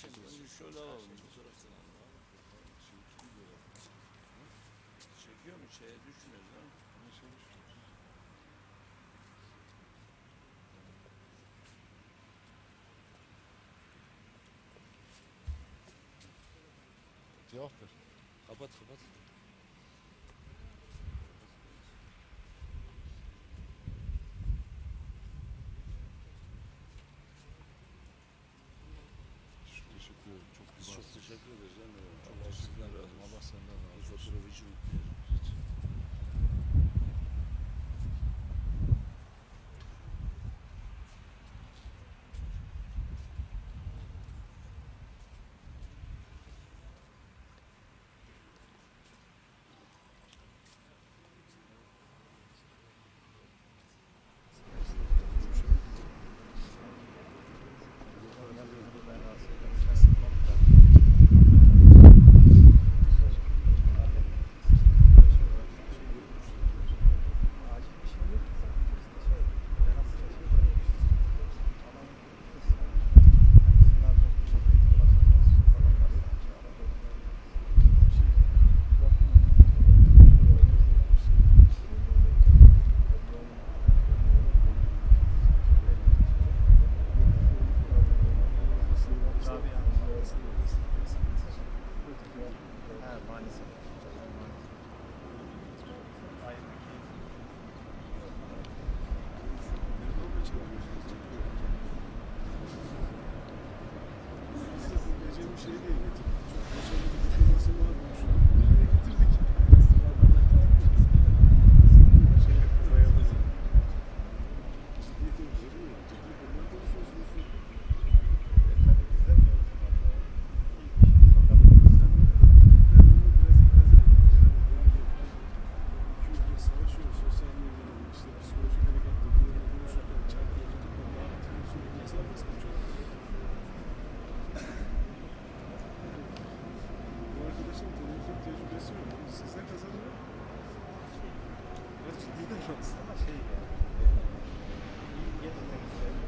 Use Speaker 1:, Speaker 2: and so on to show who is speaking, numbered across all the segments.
Speaker 1: Şimdi şöyle alalım bu taraftan alalım. Çekiyor mu? Şeye düşmüyoruz değil mi?
Speaker 2: Cevap ver.
Speaker 1: Kapat kapat. kazanıyorsun. Siz de
Speaker 2: kazanıyor. Biraz ciddi de
Speaker 3: aslında şey yani. İyi ya e, da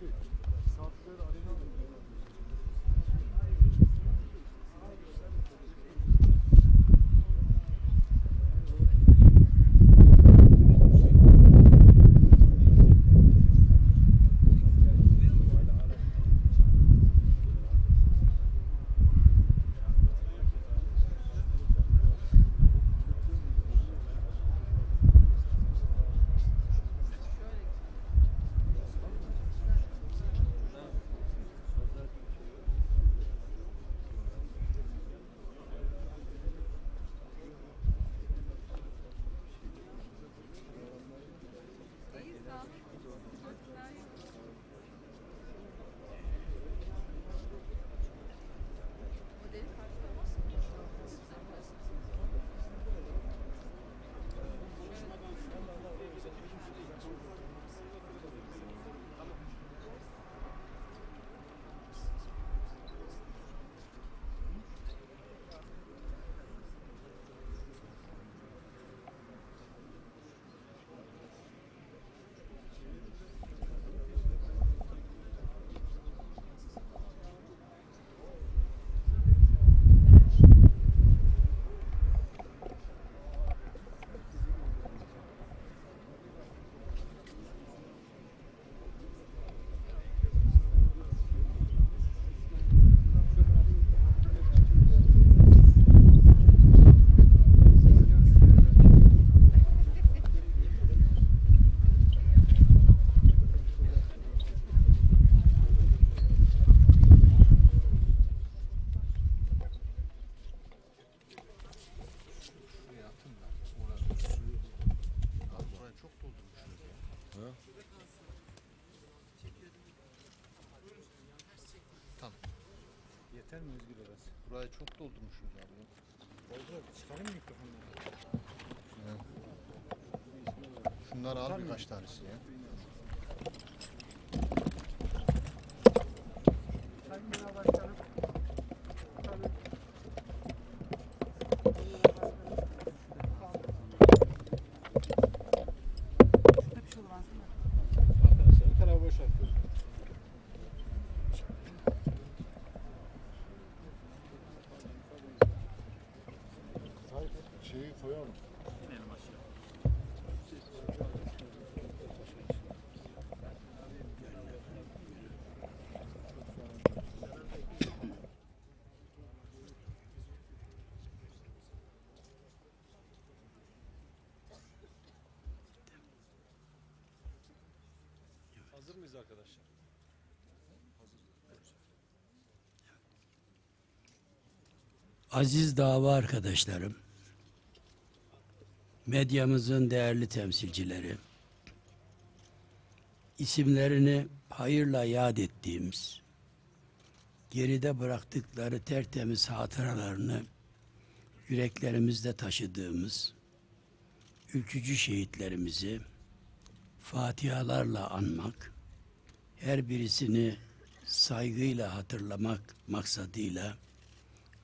Speaker 4: good. Birkaç tanesi ya.
Speaker 2: Arkadaşlar?
Speaker 5: Aziz dava arkadaşlarım, medyamızın değerli temsilcileri, isimlerini hayırla yad ettiğimiz, geride bıraktıkları tertemiz hatıralarını yüreklerimizde taşıdığımız ülkücü şehitlerimizi fatihalarla anmak, her birisini saygıyla hatırlamak maksadıyla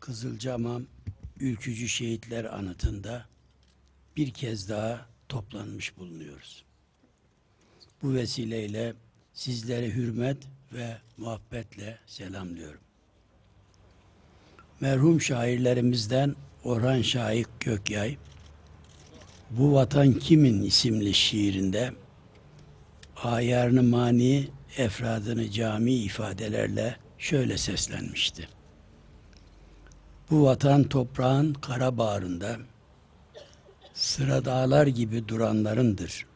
Speaker 5: Kızılcahamam Ülkücü Şehitler Anıtı'nda bir kez daha toplanmış bulunuyoruz. Bu vesileyle sizlere hürmet ve muhabbetle selamlıyorum. Merhum şairlerimizden Orhan Şahik Kökyay, Bu Vatan Kimin isimli şiirinde ayarını mani, efradını cami ifadelerle şöyle seslenmişti. Bu vatan toprağın kara bağrında sıra dağlar gibi duranlarındır.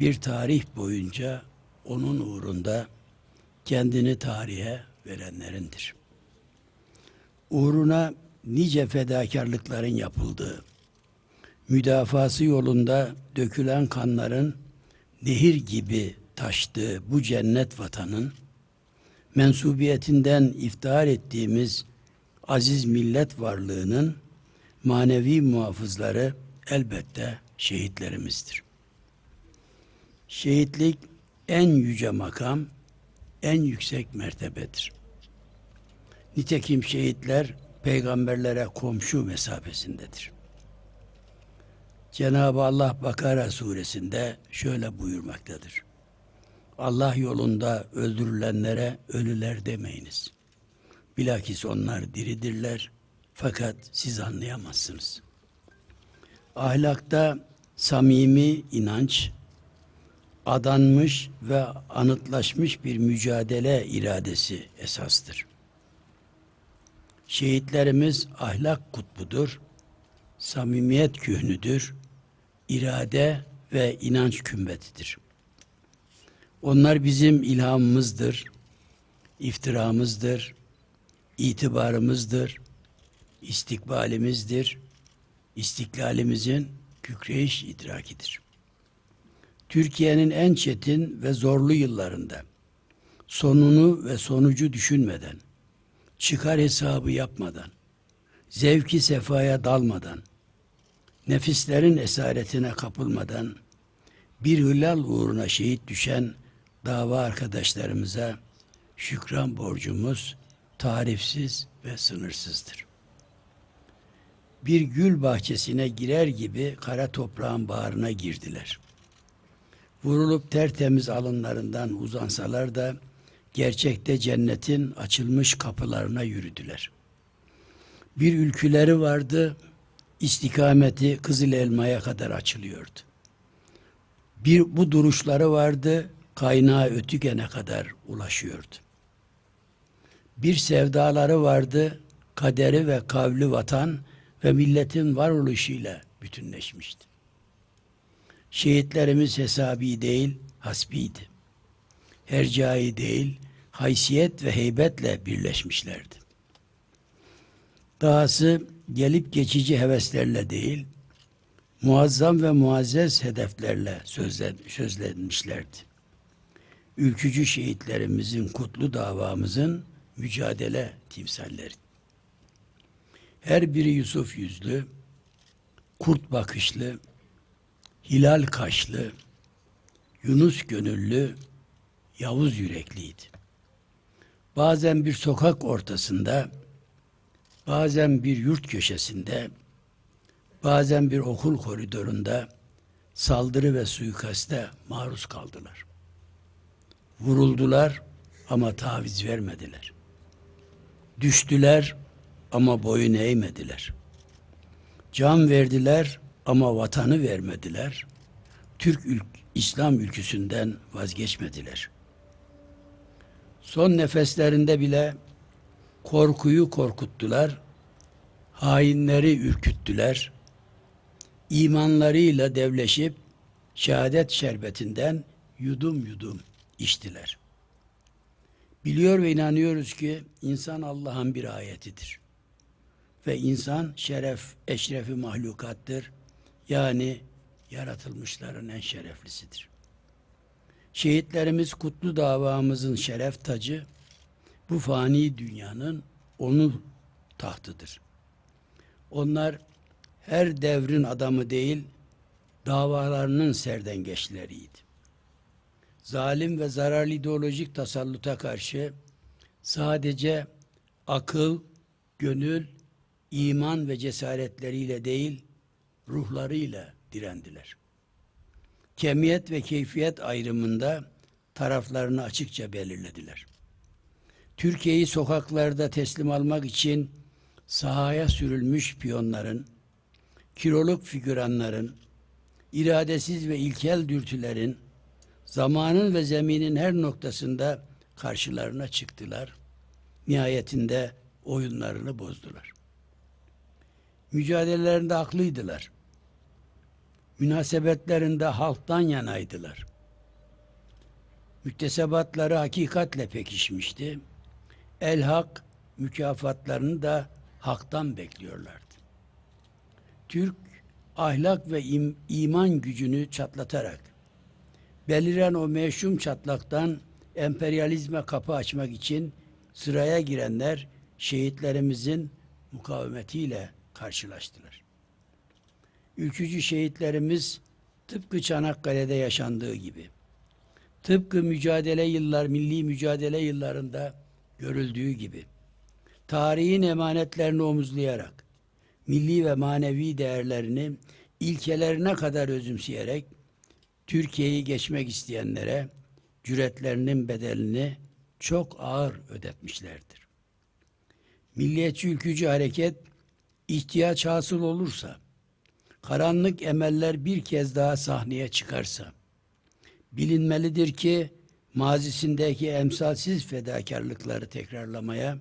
Speaker 5: Bir tarih boyunca onun uğrunda kendini tarihe verenlerindir. Uğruna nice fedakarlıkların yapıldığı, müdafası yolunda dökülen kanların nehir gibi taştığı bu cennet vatanın mensubiyetinden iftihar ettiğimiz aziz millet varlığının manevi muhafızları elbette şehitlerimizdir. Şehitlik en yüce makam, en yüksek mertebedir. Nitekim şehitler peygamberlere komşu mesafesindedir. Cenab-ı Allah Bakara suresinde şöyle buyurmaktadır. Allah yolunda öldürülenlere ölüler demeyiniz. Bilakis onlar diridirler fakat siz anlayamazsınız. Ahlakta samimi inanç, adanmış ve anıtlaşmış bir mücadele iradesi esastır. Şehitlerimiz ahlak kutbudur, samimiyet kühnüdür, irade ve inanç kümbetidir. Onlar bizim ilhamımızdır, iftiramızdır, itibarımızdır, istikbalimizdir, istiklalimizin kükreyiş idrakidir. Türkiye'nin en çetin ve zorlu yıllarında sonunu ve sonucu düşünmeden, çıkar hesabı yapmadan, zevki sefaya dalmadan, nefislerin esaretine kapılmadan, bir hilal uğruna şehit düşen dava arkadaşlarımıza şükran borcumuz tarifsiz ve sınırsızdır. Bir gül bahçesine girer gibi kara toprağın bağrına girdiler. Vurulup tertemiz alınlarından uzansalar da gerçekte cennetin açılmış kapılarına yürüdüler. Bir ülküleri vardı, istikameti Kızıl Elma'ya kadar açılıyordu. Bir bu duruşları vardı, kaynağı Ötügen'e kadar ulaşıyordu. Bir sevdaları vardı, kaderi ve kavli vatan ve milletin varoluşuyla bütünleşmişti. Şehitlerimiz hesabi değil, hasbiydi. Hercai değil, haysiyet ve heybetle birleşmişlerdi. Dahası gelip geçici heveslerle değil, muazzam ve muazzez hedeflerle sözlen, sözlenmişlerdi. Ülkücü şehitlerimizin kutlu davamızın mücadele timsalleri. Her biri Yusuf yüzlü, kurt bakışlı, hilal kaşlı, Yunus gönüllü, Yavuz yürekliydi. Bazen bir sokak ortasında, bazen bir yurt köşesinde, bazen bir okul koridorunda saldırı ve suikaste maruz kaldılar. Vuruldular ama taviz vermediler. Düştüler ama boyun eğmediler. Can verdiler ama vatanı vermediler. Türk ülk İslam ülküsünden vazgeçmediler. Son nefeslerinde bile korkuyu korkuttular, hainleri ürküttüler, imanlarıyla devleşip şehadet şerbetinden yudum yudum içtiler. Biliyor ve inanıyoruz ki insan Allah'ın bir ayetidir. Ve insan şeref, eşrefi mahlukattır. Yani yaratılmışların en şereflisidir. Şehitlerimiz kutlu davamızın şeref tacı, bu fani dünyanın onu tahtıdır. Onlar her devrin adamı değil, davalarının serdengeçleriydi. Zalim ve zararlı ideolojik tasalluta karşı sadece akıl, gönül, iman ve cesaretleriyle değil, ruhlarıyla direndiler. Kemiyet ve keyfiyet ayrımında taraflarını açıkça belirlediler. Türkiye'yi sokaklarda teslim almak için sahaya sürülmüş piyonların, kiloluk figüranların, iradesiz ve ilkel dürtülerin zamanın ve zeminin her noktasında karşılarına çıktılar. Nihayetinde oyunlarını bozdular. Mücadelelerinde haklıydılar. Münasebetlerinde halktan yanaydılar. Müktesebatları hakikatle pekişmişti. El hak mükafatlarını da haktan bekliyorlardı. Türk ahlak ve im- iman gücünü çatlatarak beliren o meşhum çatlaktan emperyalizme kapı açmak için sıraya girenler şehitlerimizin mukavemetiyle karşılaştılar. Ülkücü şehitlerimiz tıpkı Çanakkale'de yaşandığı gibi, tıpkı mücadele yıllar, milli mücadele yıllarında görüldüğü gibi, tarihin emanetlerini omuzlayarak, milli ve manevi değerlerini ilkelerine kadar özümseyerek, Türkiye'yi geçmek isteyenlere cüretlerinin bedelini çok ağır ödetmişlerdir. Milliyetçi ülkücü hareket ihtiyaç hasıl olursa, karanlık emeller bir kez daha sahneye çıkarsa, bilinmelidir ki mazisindeki emsalsiz fedakarlıkları tekrarlamaya,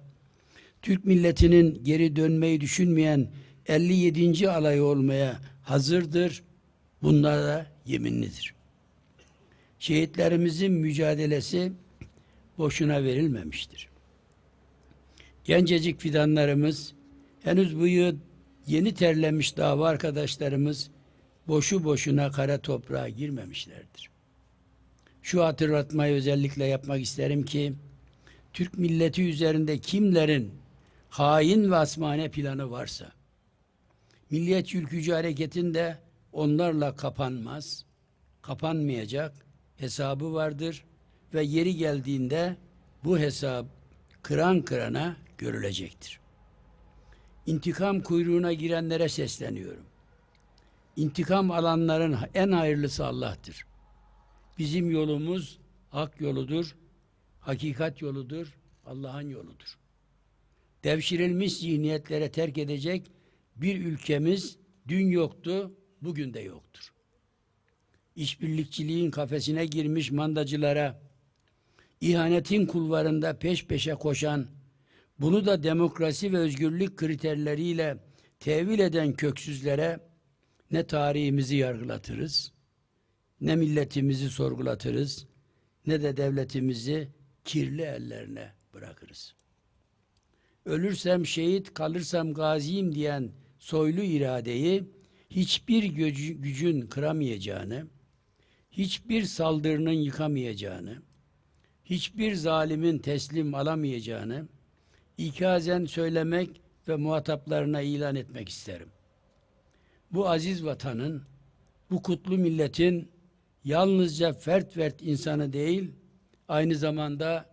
Speaker 5: Türk milletinin geri dönmeyi düşünmeyen 57. alay olmaya hazırdır. Bunlar da yeminlidir. Şehitlerimizin mücadelesi boşuna verilmemiştir. Gencecik fidanlarımız, henüz bu yıl yeni terlemiş dava arkadaşlarımız boşu boşuna kara toprağa girmemişlerdir. Şu hatırlatmayı özellikle yapmak isterim ki, Türk milleti üzerinde kimlerin hain ve asmane planı varsa, Milliyetçi Ülkücü Hareket'in de onlarla kapanmaz, kapanmayacak hesabı vardır ve yeri geldiğinde bu hesap kıran kırana görülecektir. İntikam kuyruğuna girenlere sesleniyorum. İntikam alanların en hayırlısı Allah'tır. Bizim yolumuz hak yoludur, hakikat yoludur, Allah'ın yoludur. Devşirilmiş zihniyetlere terk edecek bir ülkemiz dün yoktu, bugün de yoktur. İşbirlikçiliğin kafesine girmiş mandacılara, ihanetin kulvarında peş peşe koşan, bunu da demokrasi ve özgürlük kriterleriyle tevil eden köksüzlere ne tarihimizi yargılatırız, ne milletimizi sorgulatırız, ne de devletimizi kirli ellerine bırakırız. Ölürsem şehit, kalırsam gaziyim diyen soylu iradeyi hiçbir gücü- gücün kıramayacağını, hiçbir saldırının yıkamayacağını, hiçbir zalimin teslim alamayacağını, ikazen söylemek ve muhataplarına ilan etmek isterim. Bu aziz vatanın, bu kutlu milletin yalnızca fert fert insanı değil, aynı zamanda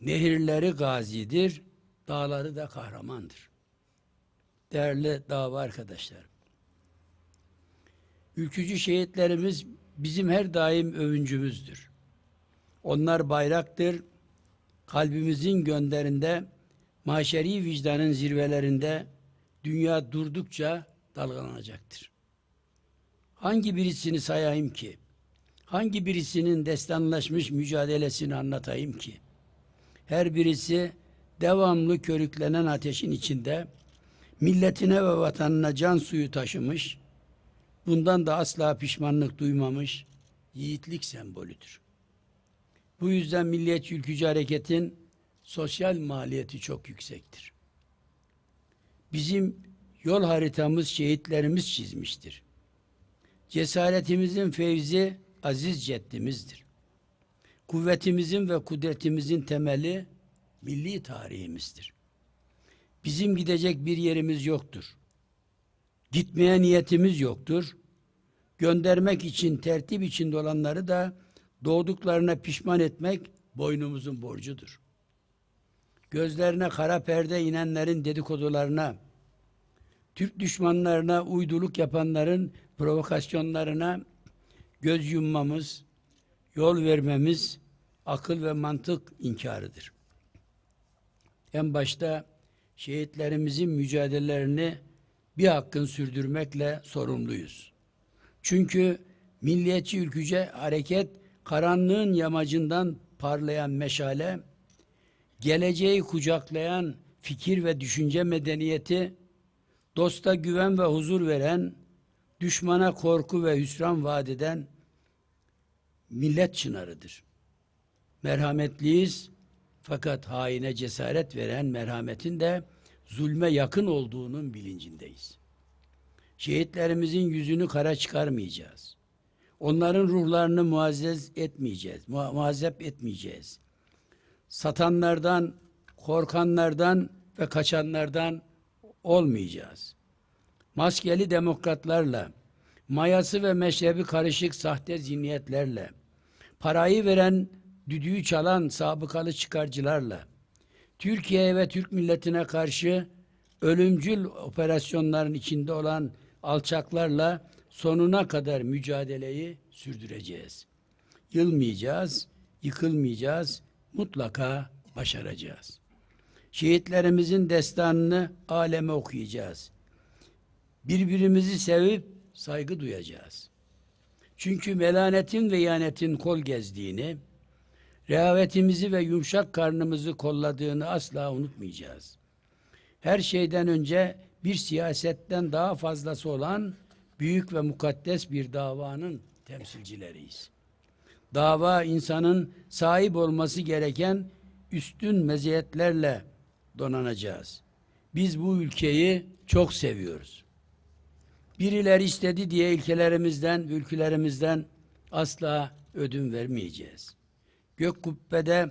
Speaker 5: nehirleri gazidir, dağları da kahramandır. Değerli dava arkadaşlarım, ülkücü şehitlerimiz bizim her daim övüncümüzdür. Onlar bayraktır, kalbimizin gönderinde, maşeri vicdanın zirvelerinde dünya durdukça dalgalanacaktır. Hangi birisini sayayım ki? Hangi birisinin destanlaşmış mücadelesini anlatayım ki? Her birisi devamlı körüklenen ateşin içinde milletine ve vatanına can suyu taşımış, bundan da asla pişmanlık duymamış yiğitlik sembolüdür. Bu yüzden Milliyetçi Ülkücü Hareket'in sosyal maliyeti çok yüksektir. Bizim yol haritamız şehitlerimiz çizmiştir. Cesaretimizin fevzi aziz ceddimizdir. Kuvvetimizin ve kudretimizin temeli milli tarihimizdir. Bizim gidecek bir yerimiz yoktur. Gitmeye niyetimiz yoktur. Göndermek için tertip içinde olanları da doğduklarına pişman etmek boynumuzun borcudur. Gözlerine kara perde inenlerin dedikodularına, Türk düşmanlarına uyduluk yapanların provokasyonlarına göz yummamız, yol vermemiz akıl ve mantık inkarıdır. En başta şehitlerimizin mücadelelerini bir hakkın sürdürmekle sorumluyuz. Çünkü milliyetçi ülküce hareket karanlığın yamacından parlayan meşale, geleceği kucaklayan fikir ve düşünce medeniyeti, dosta güven ve huzur veren, düşmana korku ve hüsran vaat eden millet çınarıdır. Merhametliyiz fakat haine cesaret veren merhametin de zulme yakın olduğunun bilincindeyiz. Şehitlerimizin yüzünü kara çıkarmayacağız. Onların ruhlarını muazzez etmeyeceğiz, mua- muazzep etmeyeceğiz. Satanlardan, korkanlardan ve kaçanlardan olmayacağız. Maskeli demokratlarla, mayası ve meşrebi karışık sahte zihniyetlerle, parayı veren, düdüğü çalan sabıkalı çıkarcılarla, Türkiye ve Türk milletine karşı ölümcül operasyonların içinde olan alçaklarla sonuna kadar mücadeleyi sürdüreceğiz. Yılmayacağız, yıkılmayacağız, mutlaka başaracağız. Şehitlerimizin destanını aleme okuyacağız. Birbirimizi sevip saygı duyacağız. Çünkü melanetin ve ihanetin kol gezdiğini, rehavetimizi ve yumuşak karnımızı kolladığını asla unutmayacağız. Her şeyden önce bir siyasetten daha fazlası olan büyük ve mukaddes bir davanın temsilcileriyiz. Dava insanın sahip olması gereken üstün meziyetlerle donanacağız. Biz bu ülkeyi çok seviyoruz. Birileri istedi diye ilkelerimizden, ülkülerimizden asla ödün vermeyeceğiz. Gök kubbede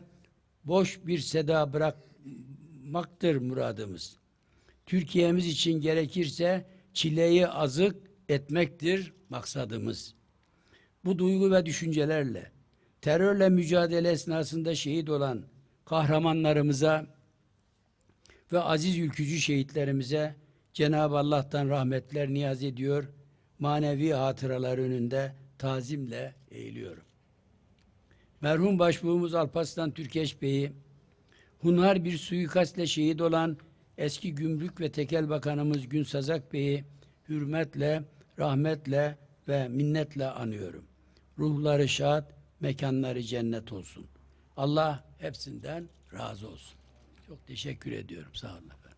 Speaker 5: boş bir seda bırakmaktır muradımız. Türkiye'miz için gerekirse çileyi azık etmektir maksadımız. Bu duygu ve düşüncelerle terörle mücadele esnasında şehit olan kahramanlarımıza ve aziz ülkücü şehitlerimize Cenab-ı Allah'tan rahmetler niyaz ediyor. Manevi hatıralar önünde tazimle eğiliyorum. Merhum başbuğumuz Alparslan Türkeş Bey'i, Hunhar bir suikastle şehit olan eski Gümrük ve Tekel Bakanımız Gün Sazak Bey'i hürmetle, rahmetle ve minnetle anıyorum. Ruhları şad, mekanları cennet olsun. Allah hepsinden razı olsun. Çok teşekkür ediyorum. Sağ olun. Efendim.